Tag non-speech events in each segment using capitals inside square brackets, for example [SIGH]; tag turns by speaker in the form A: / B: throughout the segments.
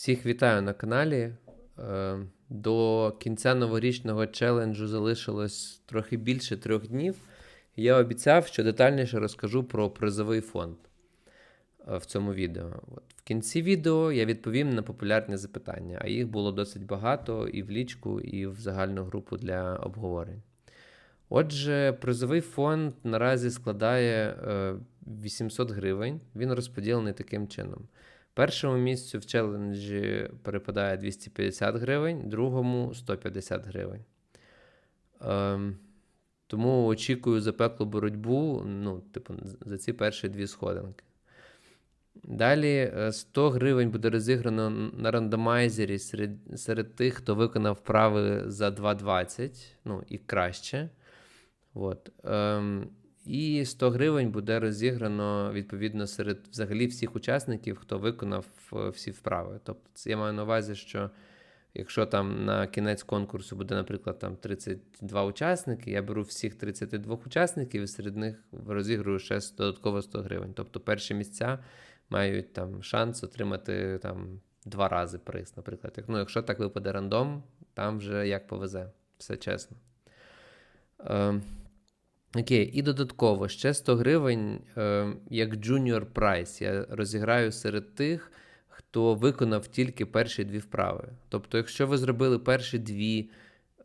A: Всіх вітаю на каналі. Е, До кінця новорічного челенджу залишилось трохи більше трьох днів. Я обіцяв, що детальніше розкажу про призовий фонд е, в цьому відео. В кінці відео я відповім на популярні запитання, а їх було досить багато і в лічку, і в загальну групу для обговорень. Отже, призовий фонд наразі складає е, 800 гривень. Він розподілений таким чином. Першому місцю в челенджі перепадає 250 гривень, другому 150 гривень. Ем, тому очікую запеклу боротьбу ну, типу, за ці перші дві сходинки. Далі е, 100 гривень буде розіграно на рандомайзері серед, серед тих, хто виконав вправи за 2,20, ну і краще. От. Ем, і 100 гривень буде розіграно відповідно серед взагалі всіх учасників, хто виконав е, всі вправи. Тобто, я маю на увазі, що якщо там на кінець конкурсу буде, наприклад, там 32 учасники, я беру всіх 32 учасників і серед них розіграю ще додатково 100 гривень. Тобто перші місця мають там шанс отримати там два рази приз, наприклад. Ну, якщо так випаде рандом, там вже як повезе, все чесно. Ем, Окей, і додатково ще 100 гривень е, як junior prize я розіграю серед тих, хто виконав тільки перші дві вправи. Тобто, якщо ви зробили перші дві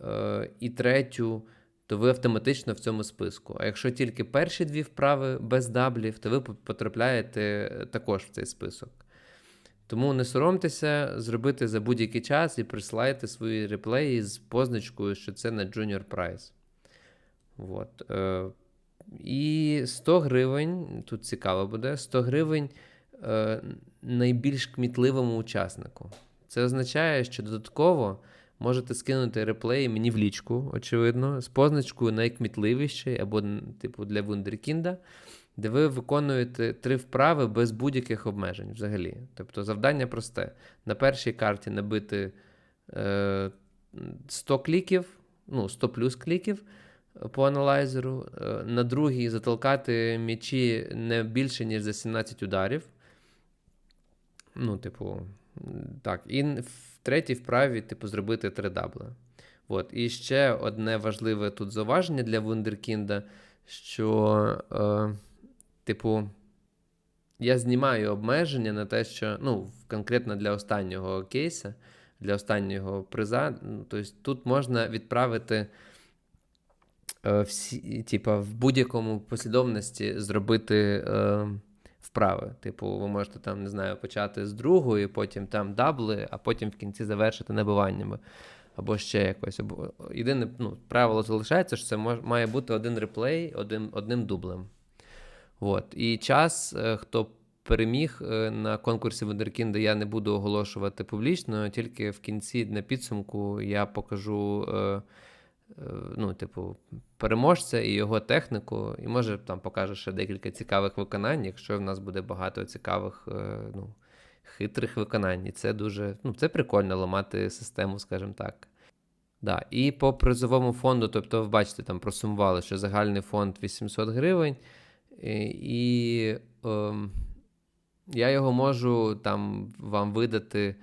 A: е, і третю, то ви автоматично в цьому списку. А якщо тільки перші дві вправи без даблів, то ви потрапляєте також в цей список. Тому не соромтеся зробити за будь-який час і присилайте свої реплеї з позначкою, що це на Junior Prize. От. Е, і 100 гривень, тут цікаво буде, 100 гривень е, найбільш кмітливому учаснику. Це означає, що додатково можете скинути реплей мені в лічку, очевидно, з позначкою найкмітливіший або типу для Вундеркінда, де ви виконуєте три вправи без будь-яких обмежень взагалі. Тобто завдання просте. На першій карті набити е, 100 кліків, ну, 100 плюс кліків по аналайзеру. Е, На другій затолкати м'ячі не більше, ніж за 17 ударів. Ну, типу, так. І в третій вправі, типу, зробити три дабли. От. І ще одне важливе тут зауваження для Вундеркінда, що, е, типу, я знімаю обмеження на те, що, ну, конкретно для останнього кейса, для останнього приза. Тобто тут можна відправити всі, типа, в будь-якому послідовності зробити е, вправи. Типу, ви можете там, не знаю, почати з другої, потім там дабли, а потім в кінці завершити набиваннями. Або ще якось. Або... Єдине ну, правило залишається, що це має бути один реплей один, одним дублем. От. І час, е, хто переміг е, на конкурсі Вундеркінда, я не буду оголошувати публічно, тільки в кінці на підсумку я покажу. Е, е, Ну, типу, переможця і його техніку, і може там покаже ще декілька цікавих виконань, якщо в нас буде багато цікавих, е, ну, хитрих виконань. І це дуже ну, це прикольно ламати систему, скажімо так. Да. І по призовому фонду, тобто, ви бачите, там просумували, що загальний фонд 800 гривень, і, і ем, я його можу там вам видати е,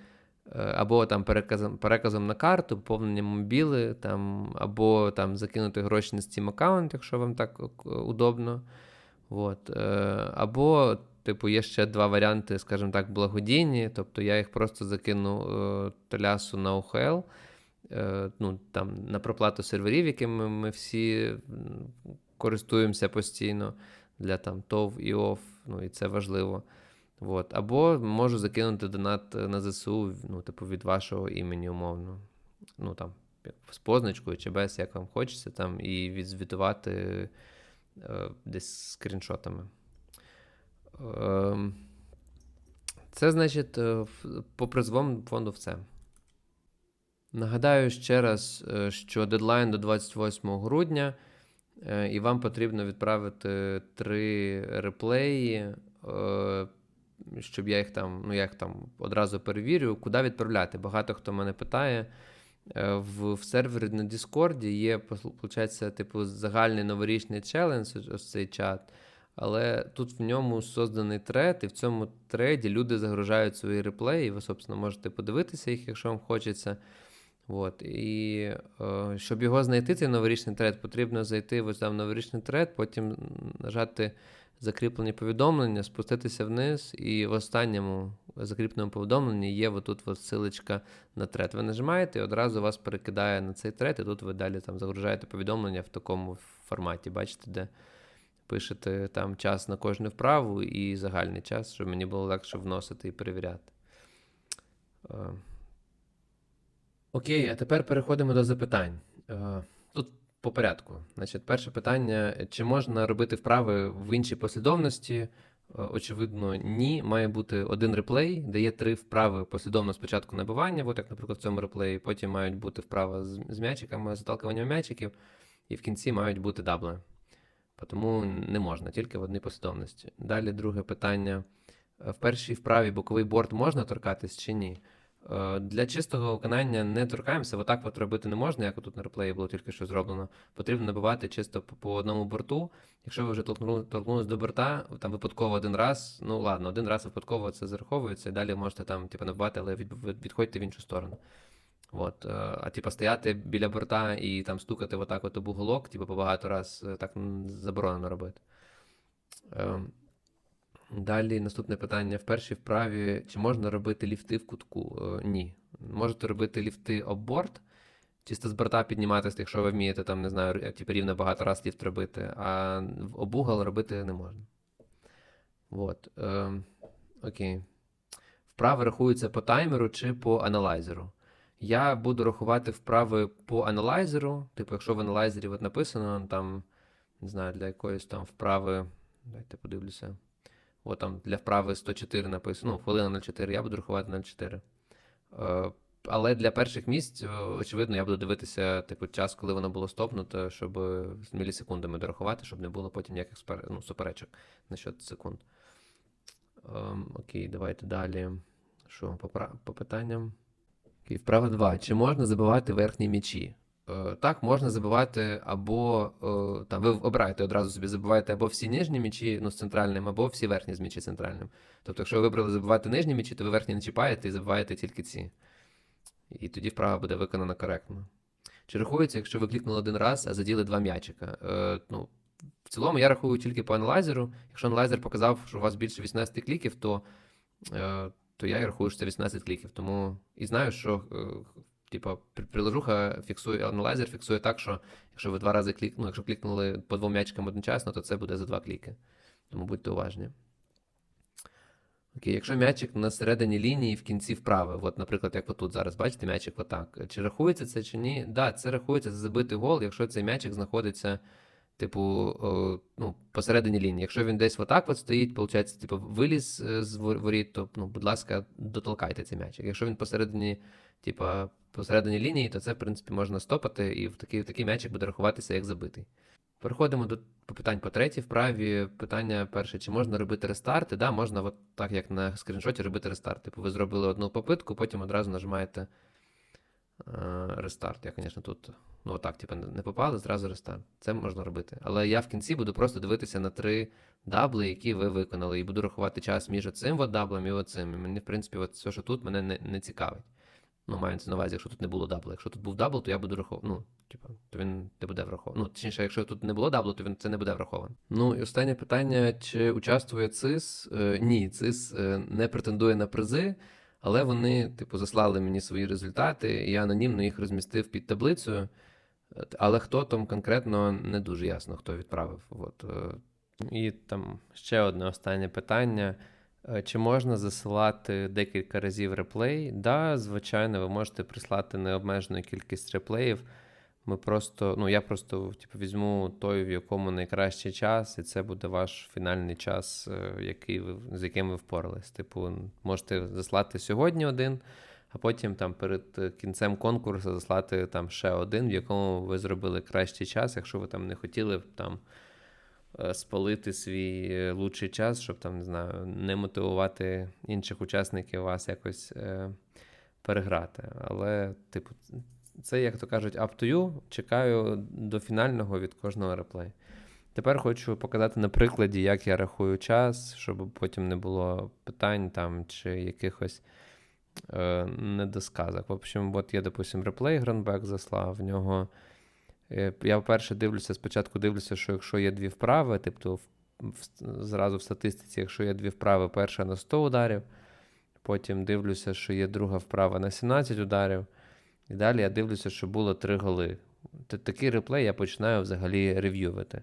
A: або там переказом, переказом на карту, поповненням мобіли, там, або там закинути гроші на Steam аккаунт, якщо вам так удобно. От. е, Або, типу, є ще два варіанти, скажімо так, благодійні. Тобто я їх просто закину е, Толясу на ОХЛ, е, ну, там, на проплату серверів, якими ми всі користуємося постійно для там ТОВ і ОФ, ну і це важливо. От. Або можу закинути донат на ЗСУ, ну, типу, від вашого імені умовно. Ну, там, з позначкою чи без, як вам хочеться, там, і відзвітувати е, десь скріншотами. Ем, Це значить, е, по призовому фонду все. Нагадаю ще раз, е, що дедлайн до 28 грудня, е, і вам потрібно відправити три реплеї, е, щоб я їх там, ну я їх там одразу перевірю, куди відправляти. Багато хто мене питає. Е, В, в сервері на Discord є, виходить, типу, загальний новорічний челендж, ось цей чат. Але тут в ньому созданий тред, і в цьому треді люди загружають свої реплеї. Ви, собственно, можете подивитися їх, якщо вам хочеться. От. І е, щоб його знайти, цей новорічний тред, потрібно зайти в новорічний тред, потім нажати закріплені повідомлення, спуститися вниз, і в останньому закріпленому повідомленні є отут от ссылочка на тред. Ви нажимаєте, і одразу вас перекидає на цей тред, і тут ви далі там загружаєте повідомлення в такому форматі. Бачите, де пишете там час на кожну вправу і загальний час, щоб мені було легше вносити і перевіряти. Е, Окей, а тепер переходимо до запитань. По порядку. Значить, перше питання: чи можна робити вправи в іншій послідовності? Е, Очевидно, ні. Має бути один реплей, де є три вправи послідовно спочатку набивання, от як, наприклад, в цьому реплеї, потім мають бути вправи з, з м'ячиками, заталкуванням м'ячиків, і в кінці мають бути дабли. Тому не можна, тільки в одній послідовності. Далі друге питання. Е, В першій вправі боковий борт можна торкатись чи ні? Е, Для чистого виконання не торкаємося, отак от робити не можна, як тут на реплеї було тільки що зроблено. Потрібно набивати чисто по, одному борту. Якщо ви вже толкнули, торкнулись до борта, там випадково один раз, ну ладно, один раз випадково це зараховується, і далі можете там типу, набивати, але від, від- відходьте в іншу сторону. От, е, а типу, стояти біля борта і там стукати отак от об уголок, типу, по багато раз е, так заборонено робити. Далі наступне питання. В першій вправі, чи можна робити ліфти в кутку? Е, Ні. Можете робити ліфти обборт. чисто з борта підніматися, якщо ви вмієте там, не знаю, типу, рівно багато раз ліфт робити, а в- об угол робити не можна. От. Е, окей. Вправи рахуються по таймеру чи по аналайзеру. Я буду рахувати вправи по аналайзеру. Типу, якщо в аналайзері от написано там, не знаю, для якоїсь там вправи. Дайте подивлюся. От там для вправи 104 написано, ну, хвилина 04, я буду рахувати 04. Е, але для перших місць, е, очевидно, я буду дивитися, типу, час, коли воно було стопнуто, щоб з мілісекундами дорахувати, щоб не було потім ніяких ну, суперечок насчет секунд. Ем, окей, давайте далі. Що, по, по питанням? Окей, вправа 2. Чи можна забивати верхні м'ячі? Е, так, можна забивати або е, там ви обираєте одразу собі забиваєте або всі нижні м'ячі ну, з центральним, або всі верхні з м'ячі центральним. Тобто, якщо ви вибрали забивати нижні м'ячі, то ви верхні не чіпаєте і забиваєте тільки ці. І тоді вправа буде виконана коректно. Чи рахується, якщо ви клікнули один раз, а заділи два м'ячика? Е, ну, в цілому я рахую тільки по аналайзеру. Якщо аналайзер показав, що у вас більше 18 кліків, то, е, то я і рахую, що це 18 кліків. Тому і знаю, що е, типа при- приложуха фіксує, аналайзер фіксує так, що якщо ви два рази клікнули, якщо клікнули по двом м'ячикам одночасно, то це буде за два кліки. Тому будьте уважні. Окей, якщо м'ячик на середині лінії в кінці вправи, от, наприклад, як отут зараз, бачите, м'ячик отак. Чи рахується це чи ні? Так, да, це рахується за забитий гол, якщо цей м'ячик знаходиться, типу, ну, посередині лінії. Якщо він десь отак от стоїть, виходить, типу, виліз е, з воріт, то, ну, будь ласка, дотолкайте цей м'ячик. Якщо він посередині, типу, посередині лінії, то це, в принципі, можна стопати, і в такий, такий м'ячик буде рахуватися як забитий. Переходимо до питань по третій вправі. Питання перше: чи можна робити рестарти? Да, можна, от так як на скріншоті, робити рестарт. Типу, ви зробили одну попитку, потім одразу нажимаєте е, рестарт. Я, звісно, тут ну отак, типу, не попали, зразу рестарт. Це можна робити. Але я в кінці буду просто дивитися на три дабли, які ви виконали, і буду рахувати час між оцим от даблем і оцим. І мені, в принципі, от все, що тут, мене не, не цікавить. Ну, мається на увазі, якщо тут не було дабла. Якщо тут був дабл, то я буду рахувати. Ну, типу, то він не буде врахований. Ну, точніше, якщо тут не було даблу, то він це не буде враховано. Ну і останнє питання: чи участвує ЦИС? Е, ні, ЦИС е, не претендує на призи, але вони, типу, заслали мені свої результати, і я анонімно їх розмістив під таблицею. Але хто там конкретно не дуже ясно, хто відправив. От. е. І там ще одне останнє питання. Е, Чи можна засилати декілька разів реплей? Да, звичайно, ви можете прислати необмежену кількість реплеїв. Ми просто, ну я просто типу, візьму той, в якому найкращий час, і це буде ваш фінальний час, е, який ви, з яким ви впорались. Типу, можете заслати сьогодні один, а потім там перед е, кінцем конкурсу заслати там ще один, в якому ви зробили кращий час, якщо ви там не хотіли б там е, спалити свій е, лучший час, щоб там, не знаю, не мотивувати інших учасників вас якось е, переграти. Але, типу, це, як то кажуть, up to you. Чекаю до фінального від кожного реплею. Тепер хочу показати на прикладі, як я рахую час, щоб потім не було питань там чи якихось е, недосказок. В общем, от є, допустим, реплей Гранбек заслав. В нього. е, Я вперше дивлюся, спочатку дивлюся, що якщо є дві вправи, тобто в, зразу в статистиці, якщо є дві вправи, перша на 100 ударів, потім дивлюся, що є друга вправа на 17 ударів. І далі я дивлюся, що було три голи. Такий реплей я починаю взагалі рев'ювати.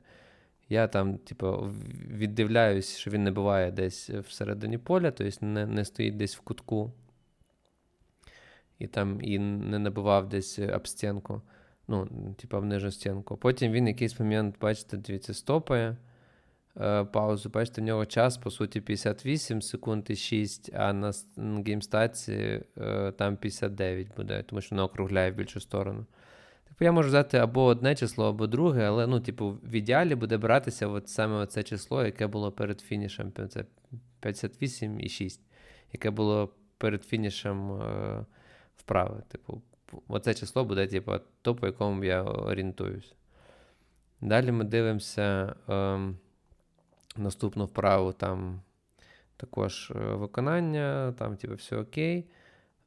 A: Я там, типу, віддивляюсь, що він не буває десь всередині поля, тобто не, не стоїть десь в кутку. І там і не набивав десь об стінку. Ну, типу, в стінку. Потім він якийсь момент, бачите, дивіться, стопає е, паузу. Бачите, в нього час, по суті, 58 секунд і 6, а на геймстаці е, там 59 буде, тому що воно округляє в більшу сторону. Типу, я можу взяти або одне число, або друге, але ну, типу, в ідеалі буде братися от саме це число, яке було перед фінішем. Це 58 і 6, яке було перед фінішем е, вправи. Типу, оце число буде, типу, то, по якому я орієнтуюсь. Далі ми дивимося ем, наступну вправу, там також е, виконання, там, типу, все окей.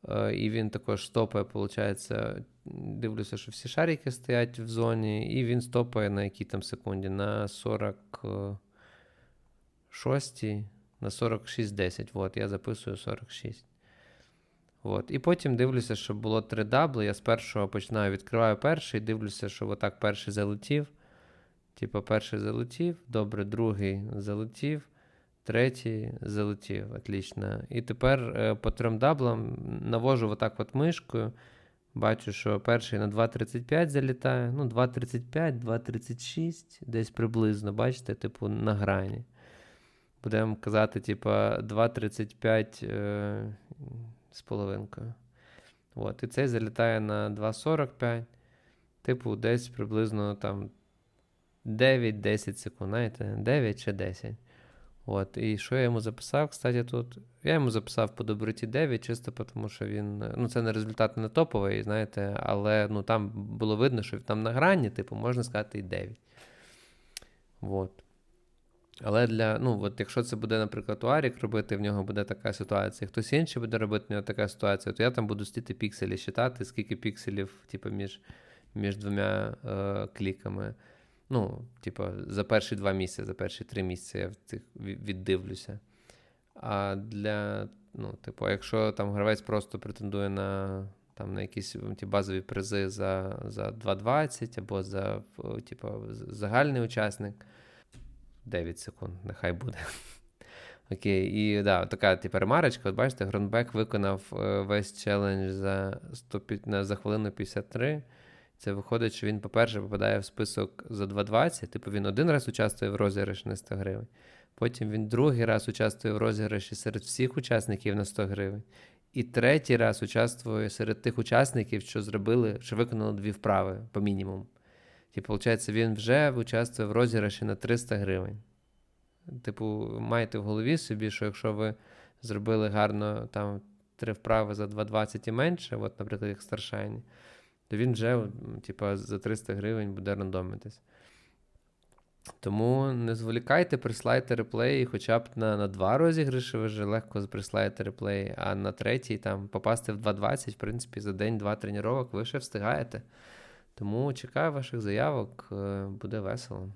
A: Е, І він також стопає, виходить, дивлюся, що всі шарики стоять в зоні, і він стопає на якій там секунді? На 46, на 46-10. От, я записую 46. От. І потім дивлюся, що було три дабли. Я з першого починаю, відкриваю перший, дивлюся, що отак перший залетів. Типа, перший залетів, добре, другий залетів, третій залетів. Отлично. І тепер е, по трьом даблам навожу отак от мишкою. Бачу, що перший на 2.35 залітає. Ну, 2.35, 2.36, десь приблизно, бачите, типу, на грані. Будемо казати, типа, 2.35 е, з половинкою. От. І цей залітає на 2.45. Типу, десь приблизно там 9-10 секунд, знаєте, 9 чи 10. От, і що я йому записав, кстати, тут. Я йому записав по доброті 9, чисто тому, що він. Ну, це не результат не топовий, знаєте, але ну, там було видно, що там на грані, типу, можна сказати, і 9. От. Але для, ну, от якщо це буде, наприклад, у Арік робити, в нього буде така ситуація, хтось інший буде робити, в нього така ситуація, то я там буду стіти пікселі считати, скільки пікселів, типу, між, між двома е, кліками. Ну, типу, за перші два місяці, за перші три місяці я в цих віддивлюся. А для, ну, типу, якщо там гравець просто претендує на, там, на якісь ті базові призи за, за 2.20 або за типу, загальний учасник, 9 секунд, нехай буде. [LAUGHS] Окей, і да, така типу, ремарочка. От бачите, Гронбек виконав е, весь челендж за, 100, пі- за хвилину 53. Це виходить, що він, по-перше, попадає в список за 2.20. Типу він один раз участвує в розіграші на 100 гривень. Потім він другий раз участвує в розіграші серед всіх учасників на 100 гривень. І третій раз участвує серед тих учасників, що зробили, що виконали дві вправи по мінімуму. Типу, виходить, він вже участвує в розіграші на 300 гривень. Типу, майте в голові собі, що якщо ви зробили гарно там три вправи за 2,20 і менше, от, наприклад, як старшайні, то він вже, м, типа, за 300 гривень буде рандомитись. Тому не зволікайте, прислайте реплеї, хоча б на, на два розіграші ви вже легко прислаєте реплеї, а на третій там попасти в 2.20, в принципі, за день-два тренувань ви ще встигаєте. Тому чекаю ваших заявок, е, буде весело.